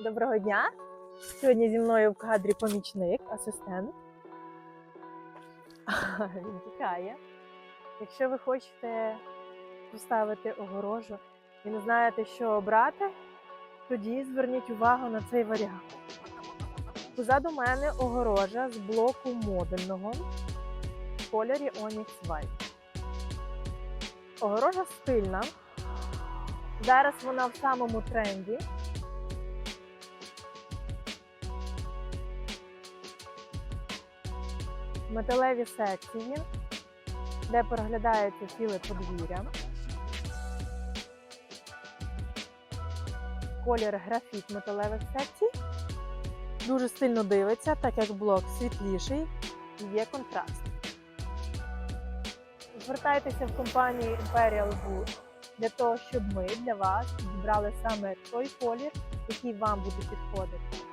Доброго дня! Сьогодні зі мною в кадрі помічник, асистент. Він тікає. Якщо ви хочете поставити огорожу і не знаєте, що обрати, тоді зверніть увагу на цей варіант. Позаду мене огорожа з блоку модульного в кольорі Onyx White. Огорожа стильна. Зараз вона в самому тренді. Металеві секції, де проглядається ціле подвір'я. Колір графіт металевих секцій. Дуже стильно дивиться, так як блок світліший і є контраст. Звертайтеся в компанію Imperial Wood для того, щоб ми для вас зібрали саме той колір, який вам буде підходити.